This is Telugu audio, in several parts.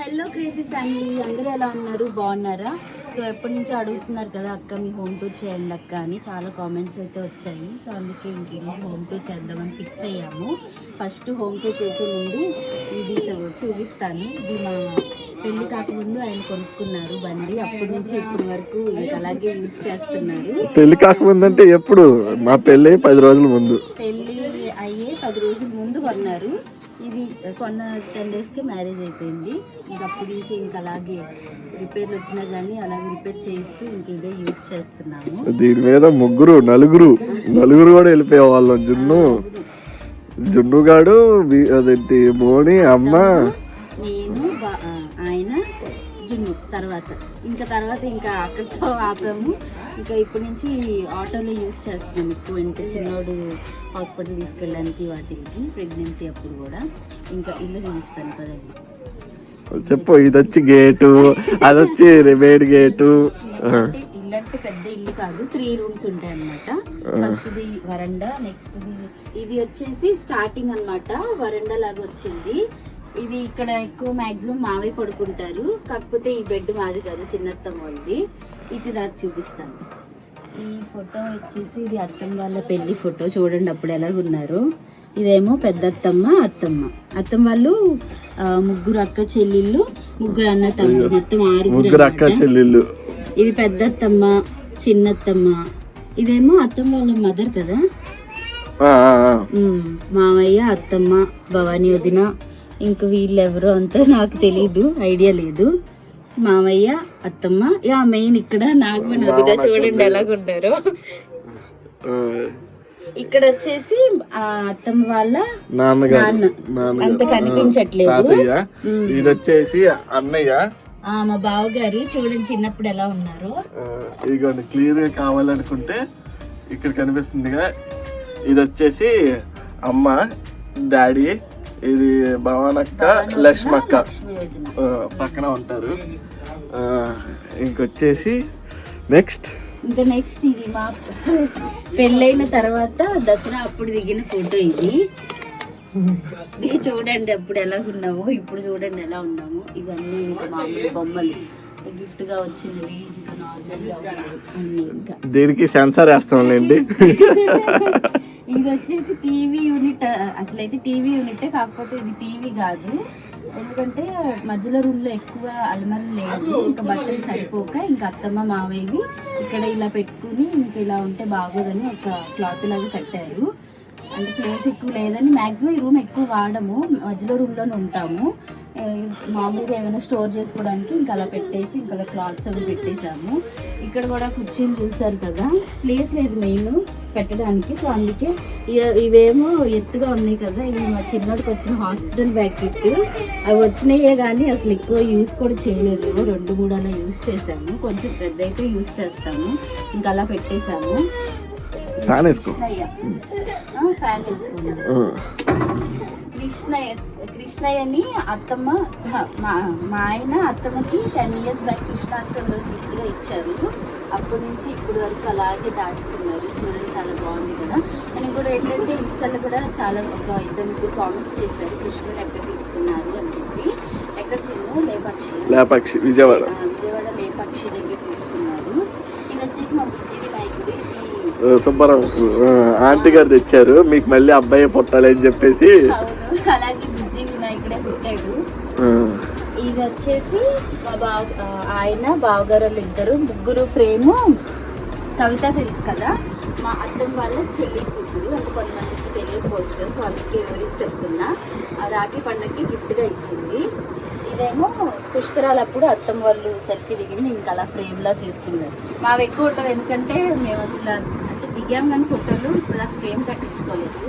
హలో క్రేజీ ఫ్యామిలీ అందరూ ఎలా ఉన్నారు? బాగున్నారా? సో ఎప్పటి నుంచో అడుగుతున్నారు కదా అక్క మీ హోమ్ టూర్ చేయండి అక్క అని. చాలా కామెంట్స్ అయితే వచ్చాయి. సో అందుకే ఇంక హోమ్ టూర్ చేద్దామని ఫిక్స్ అయ్యాము. ఫస్ట్ హోమ్ టూర్ చేసే ముందు ఇది చూపిస్తాను. ఇది మా పెళ్ళి కాకముందు ఆయన కొనుక్కున్నారు బండి. అప్పటి నుంచి ఇప్పటి వరకు ఇంకా అలాగే యూజ్ చేస్తున్నారు. పెళ్ళి కాకముందంటే ఎప్పుడు? మా పెళ్ళి పది రోజుల ముందు. పెళ్ళి అయ్యే పది రోజుల ముందు కొన్నారు. ఇది కొన్న టెన్ డేస్కి మ్యారేజ్ అయిపోయింది. ఇంక అప్పటి నుంచి ఇంకా అలాగే రిపేర్లు వచ్చినా కానీ అలాగే రిపేర్ చేయిస్తూ ఇంక ఇదే యూజ్ చేస్తున్నాము. దీని మీద ముగ్గురు నలుగురు నలుగురు కూడా వెళ్ళిపోయే వాళ్ళం. జున్ను జున్నుగాడు అదేంటి మోని అమ్మ. నేను జున్ను తర్వాత. ఇంకా తర్వాత ఇంకా అక్కడితో ఆపాము. ఇంకా ఇప్పటి నుంచి ఆటోలో యూజ్ చేస్తున్నాం ఎక్కువ. అంటే చిన్నోడు హాస్పిటల్ తీసుకెళ్ళడానికి వాటికి ప్రెగ్నెన్సీ అప్పుడు కూడా. ఇంకా ఇల్లు చూపిస్తాను కదండి చెప్పు ఇది వచ్చి గేటు అది వచ్చి రిమేడ్ గేటు ఇల్లు అంటే పెద్ద ఇల్లు కాదు త్రీ రూమ్స్ ఉంటాయి అనమాట first the veranda next the ఇది వచ్చేసి స్టార్టింగ్ అన్నమాట. వరండా లాగా వచ్చింది. ఇది ఇక్కడ ఎక్కువ మాక్సిమం మావే పడుకుంటారు. కాకపోతే ఈ బెడ్ మాది కాదు చిన్నత్తమ్మ వాళ్ళది. ఇటు రాదు చూపిస్తాను. ఈ ఫోటో వచ్చేసి ఇది అత్తమ్మ వాళ్ళ పెళ్ళి ఫోటో. చూడండి అప్పుడు ఎలాగున్నారు ఇదేమో పెద్ద అత్తమ్మ. అత్తమ్మ అత్తమ్మ వాళ్ళు ముగ్గురు అక్క చెల్లెళ్ళు ముగ్గురు అన్న తమ్ముడు. మొత్తం ఆరుగురు అక్క. చెల్లెళ్ళు. ఇది పెద్ద అత్తమ్మ చిన్నత్తమ్మ. ఇదేమో అత్తమ్మ వాళ్ళ మదర్ కదా? మామయ్య అత్తమ్మ భవానీ వదిన ఇంక వీళ్ళెవరో అంతా నాకు తెలీదు ఐడియా లేదు. మామయ్య అత్తమ్మ యా మెయిన్ ఇక్కడ నాగమణి వదిన చూడండి ఎలాగుంటారో ఇక్కడ వచ్చేసి ఆ అత్తమ్మ వాళ్ళ నాన్న. అంత కనిపించట్లేదు. ఇది వచ్చేసి అన్నయ్య. ఆ, మా బావగారు చూడండి చిన్నప్పుడు ఎలా ఉన్నారో. ఇదిగోండి క్లియర్గా కావాలనుకుంటే ఇక్కడ కనిపిస్తుందిగా ఇది వచ్చేసి అమ్మ డాడీ ఇది భవానక్క లక్ష్మక్క. పక్కన ఉంటారు. ఇంకొచ్చేసి నెక్స్ట్. ఇంకా నెక్స్ట్ ఇది మా పెళ్ళైన తర్వాత దసరా అప్పుడు దిగిన ఫోటో ఇది. ఇది చూడండి అప్పుడు ఎలాగున్నామో ఇప్పుడు చూడండి ఎలా ఉన్నాము. ఇవన్నీ ఇంకా మామూలు బొమ్మలు. గిఫ్ట్గా వచ్చినవి ఇంకా నార్మల్ అన్ని ఇంకా. దీనికి సెన్సార్ వేస్తాంలేండి. ఇది వచ్చేసి టీవీ యూనిట్ అసలైతే టీవీ యూనిట్ కాకపోతే ఇది టీవీ కాదు. ఎందుకంటే మధ్యలో రూమ్లో ఎక్కువ అలమరలు లేవు ఇంకా బట్టలు సరిపోక ఇంకా అత్తమ్మ మావయ్యవి ఇక్కడ ఇలా పెట్టుకుని ఇంకా ఇలా ఉంటే బాగోదని ఒక క్లాత్ లాగా కట్టారు. అంటే ప్లేస్ ఎక్కువ లేదని మాక్సిమం ఈ రూమ్ ఎక్కువ వాడము. మధ్యలో రూమ్లోనే ఉంటాము. మామూలుగా ఏమైనా స్టోర్ చేసుకోవడానికి ఇంకా అలా పెట్టేసి ఇంకా క్లాత్స్ అవి పెట్టేసాము ఇక్కడ కూడా కుర్చీలు చూసారు కదా? ప్లేస్ లేదు మెయిన్ పెట్టడానికి. సో అందుకే ఇవేమో ఎత్తుగా ఉన్నాయి కదా? ఇవి మా చిన్నోడికి వచ్చిన హాస్పిటల్ బ్యాగ్ కిట్ అవి వచ్చినాయే కానీ అసలు ఎక్కువ యూస్ కూడా చేయలేదు. రెండు మూడు అలా యూస్ చేసాము కొంచెం పెద్ద అయితే యూస్ చేస్తాము. ఇంకా అలా పెట్టేసాము ఫ్యాన్ వేసుకో. ఫ్యాన్ ఆ, కృష్ణయ్య కృష్ణయ్యని అత్తమ్మ మా మా ఆయన అత్తమ్మకి టెన్ ఇయర్స్ బ్యాక్ కృష్ణాష్టమి రోజు గిఫ్ట్గా ఇచ్చారు. అప్పటి నుంచి ఇప్పటి వరకు అలాగే దాచుకున్నారు. చూడండి చాలా బాగుంది కదా. నేను కూడా ఏంటంటే ఇన్స్టాలో కూడా చాలా ఒక ఇద్దరు ముగ్గురు కామెంట్స్ చేశారు. కృష్ణుని ఎక్కడ తీసుకున్నారు అని చెప్పి. ఎక్కడ చిన్న లేపక్షి. లేపాక్షి విజయవాడ. విజయవాడ లేపక్షి దగ్గర తీసుకున్నారు. ఇది వచ్చేసి మా బుజ్జి వినాయకుడు సుబ్బారావు ఆంటీ గారు తెచ్చారు. మీకు మళ్ళీ అబ్బాయి పుట్టాలి అని చెప్పేసి అలాగే బుజ్జి వినాయకుడే పుట్టాడు. ఇది వచ్చేసి మా బావ ఆయన బావగారు వాళ్ళు ఇద్దరు ముగ్గురు ఫ్రేము కవిత తెలుసు కదా? మా అద్దం వాళ్ళ చెల్లి కూతురు. అంటే కొంతమందికి తెలియకపోవచ్చు కదా సో అందుకే వివరించి చెప్తున్నా. ఆ రాఖీ పండగకి గిఫ్ట్గా ఇచ్చింది. ఇదేమో పుష్కరాలప్పుడు అత్తమ్మ వాళ్ళు సెల్ఫీ దిగింది ఇంకా అలా ఫ్రేమ్లా చేసుకున్నారు మావి ఎక్కువ ఉండవు ఎందుకంటే మేము అసలు అంటే దిగాం కానీ ఫోటోలు ఇప్పుడు నాకు ఫ్రేమ్ కట్టించుకోలేదు.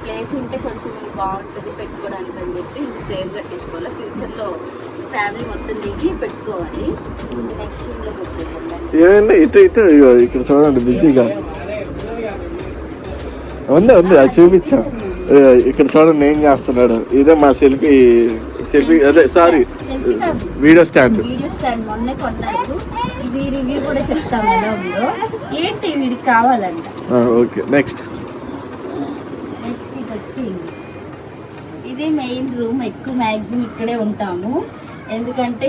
ప్లేస్ ఉంటే కొంచెం బాగుంటుంది పెట్టుకోవడానికి అని చెప్పి ఇంక ఫ్రేమ్ కట్టించుకోవాలి. ఫ్యూచర్లో ఫ్యామిలీ మొత్తం దిగి పెట్టుకోవాలి. నెక్స్ట్ రూమ్లోకి వచ్చేది ఏమండి ఇటు ఇటు ఇక్కడ చూడండి బిజీగా. ఉంది ఉంది అది చూపించా. ఇక్కడ చూడండి ఏం చేస్తున్నాడు. ఇదే మా సెల్ఫీ సెల్ఫీ అదే sorry. Video stand video stand మొన్నే కొన్నారు ఇది రివ్యూ కూడా చెప్తాం ఎలా ఉందో ఏంటి వీడికి కావాలంట? ఓకే నెక్స్ట్ నెక్స్ట్ ఇది మెయిన్ రూమ్ ఎక్కువ మ్యాక్సిమం ఇక్కడే ఉంటాము. ఎందుకంటే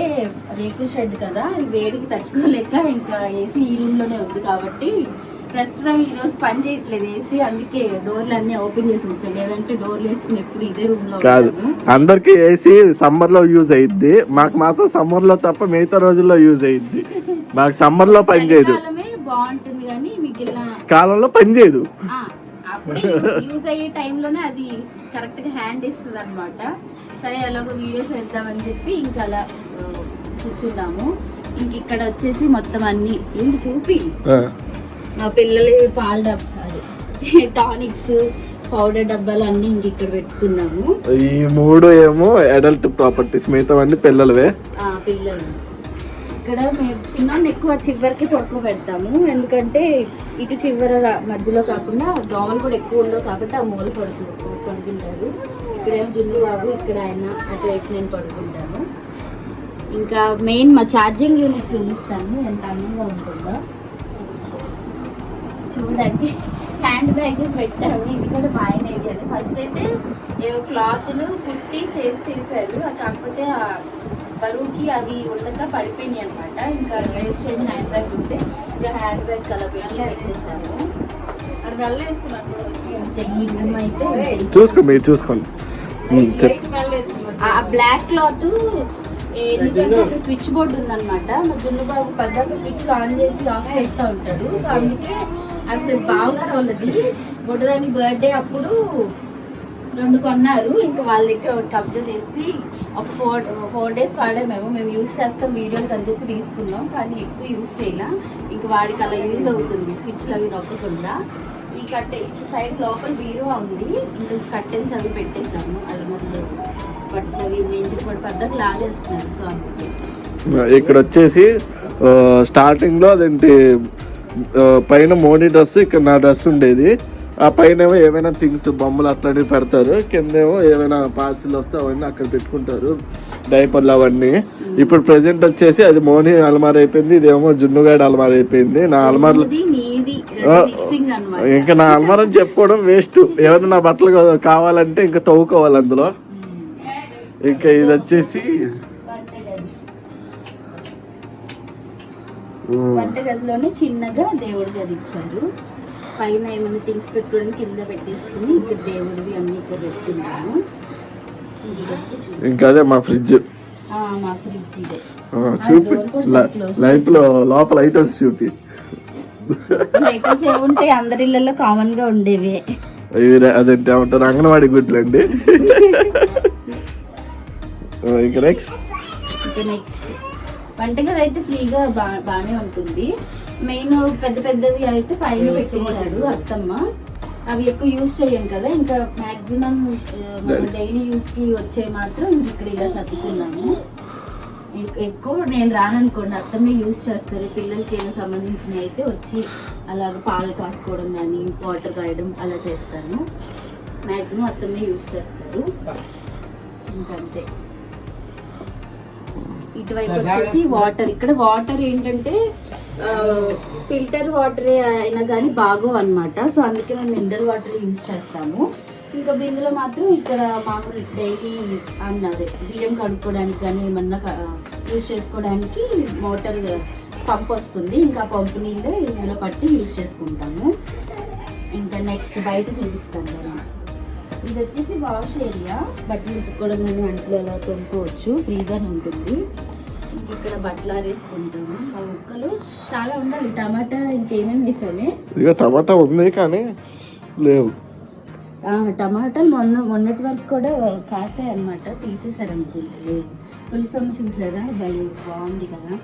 రేకుల షెడ్ కదా వేడికి తట్టుకోలేక ఇంకా ఏసీ ఈ రూమ్లోనే ఉంది కాబట్టి ప్రస్తుతం ఈ రోజు పని చేయట్లేదు ఏసీ అందుకే డోర్లు అన్ని ఓపెన్ చేసి ఉంచాను లేదంటే డోర్లు వేసుకుని ఎప్పుడు ఇదే రూమ్లో కాదు అందరికి ఏసీ సమ్మర్లో యూజ్ అయ్యిద్ది మాకు మాత్రం సమ్మర్లో తప్ప మిగతా రోజుల్లో యూజ్ అయ్యిద్ది మాకు సమ్మర్లో పని చేయదు. బాగుంటుంది కానీ మిగిలిన కాలంలో పని చేయదు. అప్పుడే యూజ్ అయ్యే టైంలోనే అది కరెక్ట్గా హ్యాండ్ ఇస్తుంది అనమాట సరే అలాగ వీడియోస్ వేద్దామని చెప్పి ఇంకా అలా కూర్చున్నాము. ఇంక ఇక్కడ వచ్చేసి మొత్తం అన్ని ఏంటి చూపి. మా పిల్లలు పాల డబ్బా అది టానిక్స్ పౌడర్ డబ్బాలు అన్ని ఇంక ఇక్కడ పెట్టుకున్నాము. ఈ మూడు ఏమో అడల్ట్ ప్రాపర్టీస్ మిగతావన్నీ పిల్లలవే? పిల్లలు. ఇక్కడ మేము చిన్న ఎక్కువ చివరికి పడుకోబెడతాము ఎందుకంటే ఇటు చివర మధ్యలో కాకుండా దోమలు కూడా ఎక్కువ ఉండవు కాబట్టి ఆ మూల పడుకు పడుకుంటాడు ఇక్కడేమో జున్ను బాబు ఇక్కడ ఆయన ఇటు నేను పడుకుంటాను. ఇంకా మెయిన్ మా ఛార్జింగ్ యూనిట్ చూపిస్తాను. ఎంత అందంగా ఉంటుందో. చూడండి. హ్యాండ్ బ్యాగ్ పెట్టాము. ఇది కూడా మా ఆయన ఐడియానే ఫస్ట్ అయితే ఏవో క్లాత్లు కుట్టి చేసి చేశారు. అది కాకపోతే బరువుకి అవి ఉండక పడిపోయినాయి అనమాట ఇంకా చేయని హ్యాండ్ బ్యాగ్ ఉంటే ఇంకా హ్యాండ్ బ్యాగ్ కల పెట్టి పెట్టేసాము ఈ రూమ్ అయితే చూసుకో మీరు చూసుకోండి. ఆ బ్లాక్ క్లాత్ ఎందుకంటే అక్కడ స్విచ్ బోర్డు ఉందన్నమాట. మా జున్ను బాబు పద్దాక స్విచ్ ఆన్ చేసి ఆఫ్ చేస్తూ ఉంటాడు. సో అందుకే అసలు బావగారు వాళ్ళది. బొడ్డదాని బర్త్డే అప్పుడు రెండు కొన్నారు. ఇంకా వాళ్ళ దగ్గర ఒకటి కబ్జా చేసి ఒక ఫోర్ ఫోర్ డేస్ వాడామేమో మేము. యూజ్ చేస్తాం వీడియోలు అని చెప్పి తీసుకున్నాం కానీ ఎక్కువ యూస్ చేయాల. ఇంక వాడికి అలా యూజ్ అవుతుంది. స్విచ్లు అవి నొక్కకుండా. ఈ కట్టె ఇటు సైడ్ లోపల బీరువా ఉంది. ఇంకా కట్టెన్స్ అవి పెట్టేసాము అల్లమల్లో బట్ అవి నేను చెప్పిన పెద్దకు లాగేస్తున్నాను సో అందుకే ఇక్కడ వచ్చేసి స్టార్టింగ్లో అదేంటి పైన మోడీ డ్రెస్ ఇక్కడ నా డ్రెస్ ఉండేది. ఆ పైన ఏమో ఏమైనా థింగ్స్ బొమ్మలు అట్లాంటివి పెడతారు. కిందేమో ఏమైనా పార్సిల్ వస్తే అవన్నీ అక్కడ పెట్టుకుంటారు. డైపర్లు అవన్నీ. ఇప్పుడు ప్రెసెంట్ వచ్చేసి అది మోని అలమార అయిపోయింది ఇదేమో జున్నుగాడి అలమార అయిపోయింది. నా అన్నమాట. ఇంకా నా అలమారం చెప్పుకోవడం వేస్ట్ ఏమైనా నా బట్టలు కావాలంటే ఇంకా తవ్వుకోవాలి అందులో. ఇంకా ఇది వచ్చేసి వంటగదిలోనే చిన్నగా దేవుడి గది ఇచ్చారు. పైన ఏమైనా థింగ్స్ పెట్టుకోవడానికి కింద పెట్టేసుకుని ఇక్కడ దేవుడివి అన్ని ఇక్కడ పెట్టుకున్నాము ఇంకా అదే మా ఫ్రిడ్జ్. మా ఫ్రిడ్జ్ ఇదే. చూపి. కూడా ల- లోపల ఐటమ్స్ చూపి. ఐటమ్స్ ఏముంటాయి అందరి ఇళ్ళల్లో కామన్గా ఉండేవి. అదేంటి? ఏమంటారు? అంగన్వాడి గుడ్లు అండి ఇంకా నెక్స్ట్ నెక్స్ట్ వంటగది అయితే ఫ్రీగా బా బాగానే ఉంటుంది. మెయిన్ పెద్ద పెద్దవి అయితే పైన పెట్టేశారు అత్తమ్మ. అవి ఎక్కువ యూజ్ చేయం కదా ఇంకా మాక్సిమం డైలీ యూస్కి వచ్చే మాత్రం ఇంక ఇక్కడ ఇలా సర్దుకున్నాము. ఎక్- ఎక్కువ నేను రాననుకోండి అత్తమ్మే యూజ్ చేస్తారు. పిల్లలకి ఏమైనా సంబంధించినవి అయితే వచ్చి అలాగ పాలు కాసుకోవడం కానీ వాటర్ కాయడం అలా చేస్తాను. మాక్సిమం అత్తమ్మే యూజ్ చేస్తారు. ఇంకంతే. ఇటువైపు వచ్చేసి వాటర్ ఇక్కడ వాటర్ ఏంటంటే ఫిల్టర్ వాటర్ అయినా కానీ బాగోవు అనమాట సో అందుకే మేము మినరల్ వాటర్ యూజ్ చేస్తాము. ఇంకా బిందులో మాత్రం ఇక్కడ మామూలు డైలీ అన్నది బియ్యం కడుక్కోవడానికి కానీ ఏమన్నా యూజ్ చేసుకోవడానికి మోటార్ పంప్ వస్తుంది. ఇంకా పంపు నీళ్ళే ఇందులో పట్టి యూజ్ చేసుకుంటాము. ఇంకా నెక్స్ట్ బయట చూపిస్తాను ఇది వచ్చేసి వాష్ ఏరియా. బట్టలు ఉతుక్కోవడం కానీ అంట్లో ఎలా తొమ్ముకోవచ్చు ఫ్రీగానే ఉంటుంది. ఇంక ఇక్కడ బట్టలు ఆరేసుకుంటాము. చాలా ఉండాలి. టమాటా ఇంకేమేమి వేసామే ఇక టమాటా ఉంది కానీ లేవు. టమాటాలు మొన్న మొన్నటి వరకు కూడా కాసాయి అనమాట తీసేసారు అనుకుంటుంది పులిసమ్మ చూసారా? భలే బాగుంది కదా.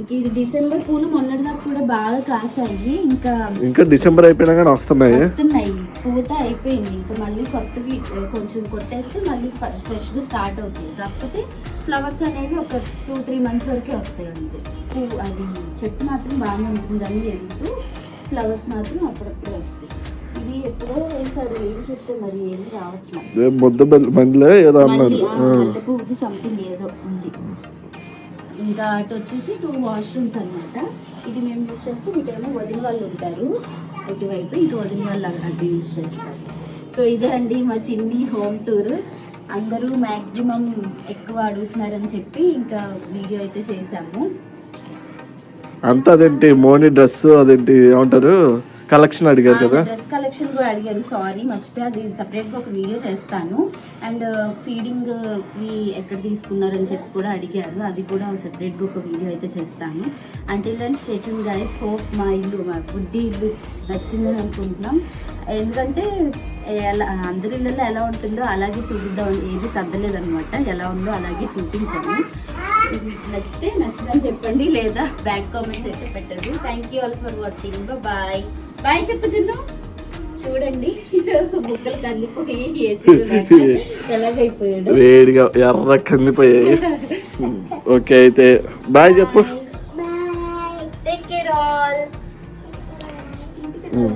ఇంక ఇది డిసెంబర్ పూలు మొన్నటి దాకా కూడా బాగా కాసాయి. ఇంకా ఇంకా డిసెంబర్ అయిపోయినా కానీ వస్తున్నాయి. వస్తున్నాయి. పూత అయిపోయింది. ఇంకా మళ్ళీ కొత్తవి కొంచెం కొట్టేస్తే మళ్ళీ ఫ్రెష్గా స్టార్ట్ అవుతుంది. కాకపోతే ఫ్లవర్స్ అనేవి ఒక టూ త్రీ మంత్స్ వరకే వస్తాయి అంతే. పువ్వు అది చెట్టు మాత్రం బాగానే ఉంటుంది అన్ని ఎదుగుతూ ఫ్లవర్స్ మాత్రం అప్పుడప్పుడు వస్తాయి. ఇది ఎప్పుడో వేసారు ఏం చెప్తే మరి ఏమి రావట్లేదు. బెల్- మందిలో ఏదో అన్నారు. పువ్వుకి సంథింగ్ ఏదో ఉంది. ఇంకా అటు వచ్చేసి టూ వాష్రూమ్స్ అన్నమాట. ఇది మేము యూజ్ చేస్తే ఇటేమో వదిన వాళ్ళు ఉంటారు. ఇటువైపు ఇటు వదిన వాళ్ళు అటు యూజ్ చేస్తారు. సో ఇదే అండి మా చిన్ని హోమ్ టూర్ అందరూ మ్యాక్సిమం ఎక్కువ అడుగుతున్నారని చెప్పి ఇంకా వీడియో అయితే చేసాము అంతా అదేంటి మోని డ్రెస్ అదేంటి ఏమంటారు? కలెక్షన్ అడిగారు కదా. డ్రెస్ కలెక్షన్ కూడా అడిగారు. సారీ మర్చిపోయి. అది separate గా ఒక వీడియో చేస్తాను. అండ్ ఫీడింగ్ ఎక్కడ తీసుకున్నారని చెప్పి కూడా అడిగారు. అది కూడా separate గా ఒక వీడియో అయితే చేస్తాను. Until then stay tune guys hope మా ఇల్లు మా బుడ్డి ఇల్లు నచ్చిందని అనుకుంటున్నాం. ఎందుకంటే ఎలా అందరి ఇళ్ళల్లో ఎలా ఉంటుందో అలాగే చూపిద్దాం. ఏది సర్దలేదు అనమాట ఎలా ఉందో అలాగే చూపించాను. నచ్చితే నచ్చిందని చెప్పండి లేదా బ్యాడ్ కామెంట్స్ అయితే పెట్టదు thank you all for watching bye bye చెప్పు చున్ను. చూడండి బుక్కలు కందిపోయి ఎలాగైపోయాడు? వేడిగా ఎర్ర కందిపోయాయి. ఓకే అయితే బాయ్ చెప్పు.